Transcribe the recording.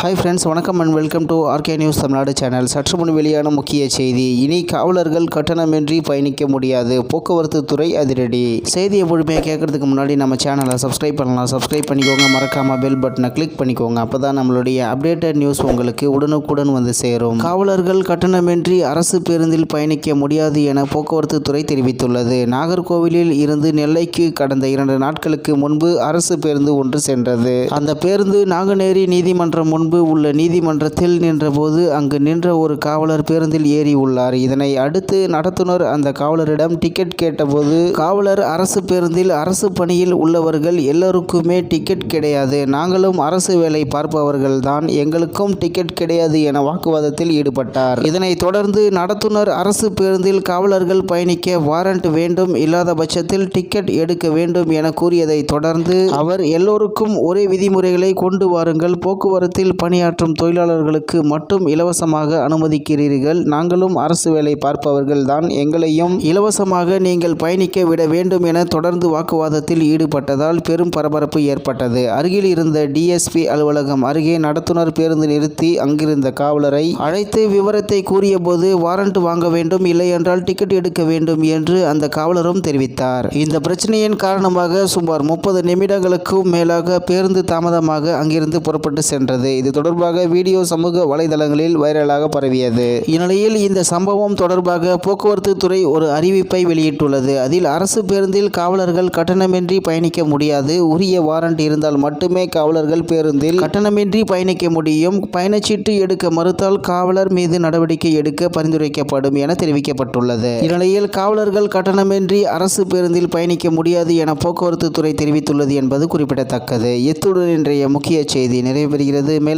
Hi friends வணக்கம் and welcome to RK news Tamil Nadu channel சற்று முன் வெளியான முக்கிய செய்தி. இனி காவலர்கள் கட்டணமின்றி பயணிக்க முடியாது. போக்குவரத்து துறை அதிரடி. செய்தியை முழுமையாக கேட்கறதுக்கு முன்னாடி நம்ம சேனலை சப்ஸ்கிரைப் பண்ணலாம். சப்ஸ்கிரைப் பண்ணிக்கோங்க. மறக்காமல் பெல் பட்டனை கிளிக் பண்ணிக்கோங்க. அப்போ தான் நம்மளுடைய அப்டேட்டட் நியூஸ் உங்களுக்கு உடனுக்குடன் வந்து சேரும். காவலர்கள் கட்டணமின்றி அரசு பேருந்தில் பயணிக்க முடியாது என போக்குவரத்து துறை தெரிவித்துள்ளது. நாகர்கோவிலில் இருந்து நெல்லைக்கு கடந்த இரண்டு நாட்களுக்கு முன்பு அரசு பேருந்து ஒன்று சென்றது. அந்த பேருந்து நாங்குநேரி நீதிமன்றம் முன்பு முன்பு உள்ள நீதிமன்றத்தில் நின்றபோது அங்கு நின்ற ஒரு காவலர் பேருந்தில் ஏறி உள்ளார். இதனை அடுத்து நடத்துனர் அந்த காவலரிடம் டிக்கெட் கேட்டபோது காவலர் அரசு பேருந்தில் அரசு பணியில் உள்ளவர்கள் எல்லோருக்குமே டிக்கெட் கிடையாது. நாங்களும் அரசு வேலை பார்ப்பவர்கள் தான். எங்களுக்கும் டிக்கெட் கிடையாது என வாக்குவாதத்தில் ஈடுபட்டார். இதனை தொடர்ந்து நடத்துனர் அரசு பேருந்தில் காவலர்கள் பயணிக்க வாரண்ட் வேண்டும் இல்லாத பட்சத்தில் டிக்கெட் எடுக்க வேண்டும் என கூறியதை தொடர்ந்து அவர் எல்லோருக்கும் ஒரே விதிமுறைகளை கொண்டு வாருங்கள். போக்குவரத்தில் பணியாற்றும் தொழிலாளர்களுக்கு மட்டும் இலவசமாக அனுமதிக்கிறீர்கள். நாங்களும் அரசு வேலை பார்ப்பவர்கள் தான். எங்களையும் இலவசமாக நீங்கள் பயணிக்க விட வேண்டும் என தொடர்ந்து வாக்குவாதத்தில் ஈடுபட்டதால் பெரும் பரபரப்பு ஏற்பட்டது. அருகில் இருந்த டிஎஸ்பி அலுவலகம் அருகே நடத்துனர் பேருந்து நிறுத்தி அங்கிருந்த காவலரை அழைத்து விவரத்தை கூறியபோது வாரண்ட் வாங்க வேண்டும் இல்லையென்றால் டிக்கெட் எடுக்க வேண்டும் என்று அந்த காவலரும் தெரிவித்தார். இந்த பிரச்சனையின் காரணமாக சுமார் முப்பது நிமிடங்களுக்கும் மேலாக பேருந்து தாமதமாக அங்கிருந்து புறப்பட்டு சென்றது. இது தொடர்பாக வீடியோ சமூக வலைதளங்களில் வைரலாக பரவியது. இந்நிலையில் இந்த சம்பவம் தொடர்பாக போக்குவரத்து துறை ஒரு அறிவிப்பை வெளியிட்டுள்ளது. அதில் அரசு பேருந்தில் காவலர்கள் கட்டணமின்றி பயணிக்க முடியாது. உரிய வாரண்ட் இருந்தால் மட்டுமே காவலர்கள் பேருந்தில் கட்டணமின்றி பயணிக்க முடியும். பயணச்சீட்டு எடுக்க மறுத்தால் காவலர் மீது நடவடிக்கை எடுக்க பரிந்துரைக்கப்படும் என தெரிவிக்கப்பட்டுள்ளது. இந்நிலையில் காவலர்கள் கட்டணமின்றி அரசு பேருந்தில் பயணிக்க முடியாது என போக்குவரத்து துறை தெரிவித்துள்ளது என்பது குறிப்பிடத்தக்கது. இத்துடன் இன்றைய முக்கிய செய்தி நிறைவு பெறுகிறது. மேலும்